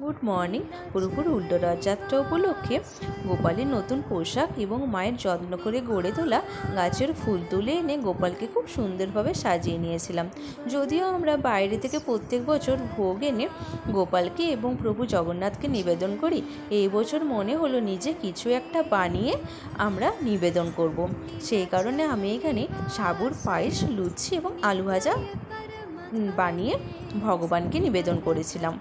Good morning পুরোপুর উল্টো রথযাত্রা উপলক্ষে গোপালের নতুন পোশাক এবং মায়ের যত্ন করে গড়ে তোলা গাছের ফুল তুলে এনে গোপালকে খুব সুন্দরভাবে সাজিয়ে নিয়েছিলাম। যদিও আমরা বাইরে থেকে প্রত্যেক বছর ভোগ এনে গোপালকে এবং প্রভু জগন্নাথকে নিবেদন করি, এই বছর মনে হলো নিজে কিছু একটা বানিয়ে আমরা নিবেদন করব। সেই কারণে আমি এখানে সাবুর পায়েস, লুচি এবং আলু ভাজা বানিয়ে ভগবানকে নিবেদন করেছিলাম।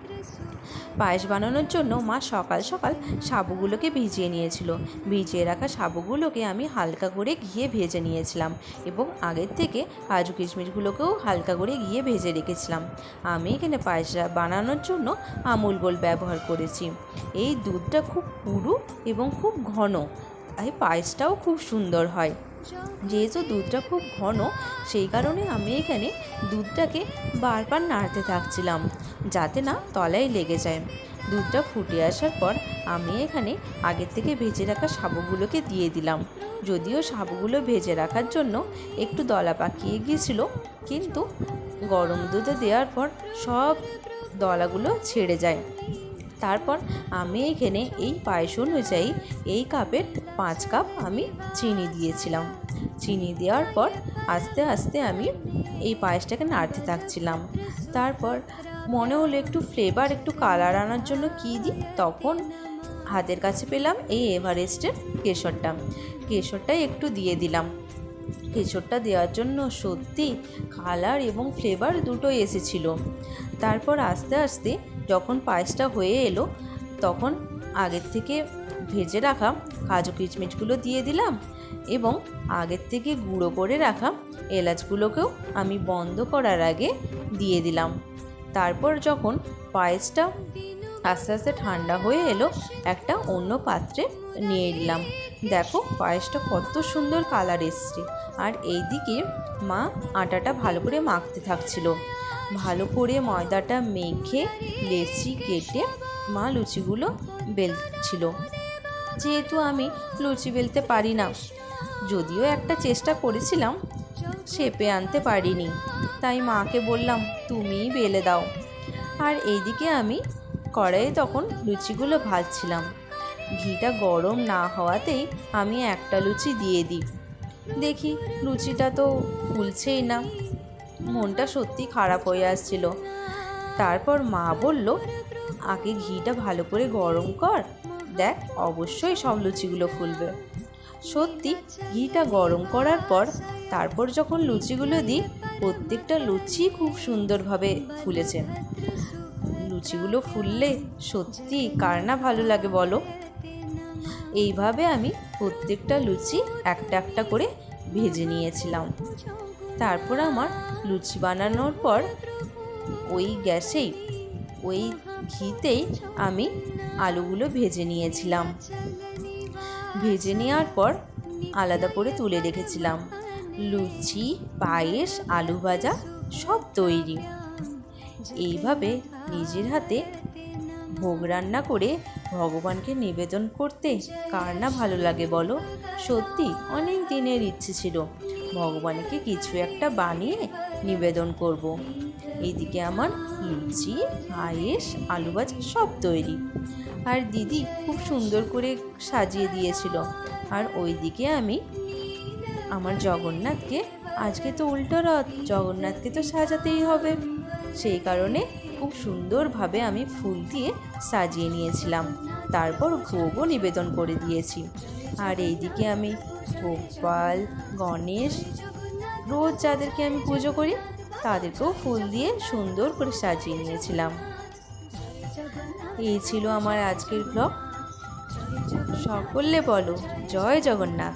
পায়েস বানানোর জন্য মা সকাল সকাল সাবুগুলোকে ভিজিয়ে নিয়েছিল। ভিজিয়ে রাখা সাবুগুলোকে আমি হালকা করে ঘিয়ে ভেজে নিয়েছিলাম এবং আগের থেকে কাজু কিশমিশগুলোকেও হালকা করে ঘিয়ে ভেজে রেখেছিলাম। আমি এখানে পায়েস বানানোর জন্য আমুল গোল ব্যবহার করেছি। এই দুধটা খুব পুরু এবং খুব ঘন। তাই পায়েসটাও খুব সুন্দর হয়। যেহেতু দুধটা খুব ঘন, সেই কারণে আমি এখানে দুধটাকে বারবার নাড়তে থাকছিলাম, যাতে না তলায় লেগে যায়। দুধটা ফুটে আসার পর আমি এখানে আগের থেকে ভেজে রাখা সাবুগুলোকে দিয়ে দিলাম। যদিও সাবুগুলো ভেজে রাখার জন্য একটু দলা পাকিয়ে গিয়েছিল, কিন্তু গরম দুধে দেওয়ার পর সব দলাগুলো ছেড়ে যায়। তারপর আমি এখানে এই পায়েস অনুযায়ী এই কাপের পাঁচ কাপ আমি চিনি দিয়েছিলাম। চিনি দেওয়ার পর আস্তে আস্তে আমি এই পায়েসটাকে নাড়তে থাকছিলাম। তারপর মনে হলো একটু ফ্লেভার একটু কালার আনার জন্য কী দিই, তখন হাতের কাছে পেলাম এই এভারেস্টের কেশরটা। কেশরটাই একটু দিয়ে দিলাম। কেশরটা দেওয়ার জন্য সত্যি কালার এবং ফ্লেভার দুটোই এসেছিল। তারপর আস্তে আস্তে যখন পায়েসটা হয়ে এলো, তখন আগের থেকে ভেজে রাখা কাজু কিচমিচগুলো দিয়ে দিলাম এবং আগের থেকে গুঁড়ো করে রাখা এলাচগুলোকেও আমি বন্ধ করার আগে দিয়ে দিলাম। তারপর যখন পায়েসটা আস্তে আস্তে ঠান্ডা হয়ে এলো, একটা অন্য পাত্রে নিয়ে নিলাম। দেখো পায়েসটা কত সুন্দর কালার এসছে। আর এইদিকে মা আটাটা ভালো করে মাখতে থাকছিল। ভালো করে ময়দাটা মেখে লেচি কেটে মা লুচিগুলো বেলছিল। যেহেতু আমি লুচি বেলতে পারি না। যদিও একটা চেষ্টা করেছিলাম শেপে আনতে পারিনি। তাই মাকে বললাম, তুমিই বেলে দাও। আর এইদিকে আমি কড়াইয়ে তখন লুচিগুলো ভাজছিলাম। ঘিটা গরম না হওয়াতেই আমি একটা লুচি দিয়ে দিই। দেখি লুচিটা তো ফুলছেই না। মনটা সত্যি খারাপ হয়ে আসছিল। তারপর মা বলল, আগে ঘিটা ভালো করে গরম কর দেখ, অবশ্যই সব লুচিগুলো ফুলবে। সত্যি, ঘিটা গরম করার পর, তারপর যখন লুচিগুলো দিই, প্রত্যেকটা লুচি খুব সুন্দরভাবে ফুলেছে। লুচিগুলো ফুললে সত্যি কার না ভালো লাগে বলো? এইভাবে আমি প্রত্যেকটা লুচি একটা একটা করে ভেজে নিয়েছিলাম। তারপর আমার লুচি বানানোর পর ওই গ্যাসেই ওই ঘিতেই আমি আলুগুলো ভেজে নিয়েছিলাম। ভেজে নেওয়ার পর আলাদা করে তুলে রেখেছিলাম। লুচি, পায়েস, আলু ভাজা সব তৈরি। এইভাবে নিজের হাতে ভোগ রান্না করে ভগবানকে নিবেদন করতে কার না ভালো লাগে বলো? সত্যি অনেক দিনের ইচ্ছে ছিল। ভগবানকে কিছু একটা বানিয়ে নিবেদন করব। এইদিকে আমার লুচি পায়েস আলু ভাজা সব তৈরি। আর দিদি খুব সুন্দর করে সাজিয়ে দিয়েছিল। আর ওইদিকে আমি আমার জগন্নাথকে, আজকে তো উল্টো রথ, জগন্নাথকে তো সাজাতেই হবে। সেই কারণে খুব সুন্দরভাবে আমি ফুল দিয়ে সাজিয়ে নিয়েছিলাম। তারপর ভোগও নিবেদন করে দিয়েছি। আর এইদিকে আমি গোপাল, গণেশ, রোজ যাদেরকে আমি পুজো করি তাদেরকেও ফুল দিয়ে সুন্দর করে সাজিয়ে নিয়েছিলাম। এই ছিল আমার আজকের ব্লগ সকলে বলো, জয় জগন্নাথ।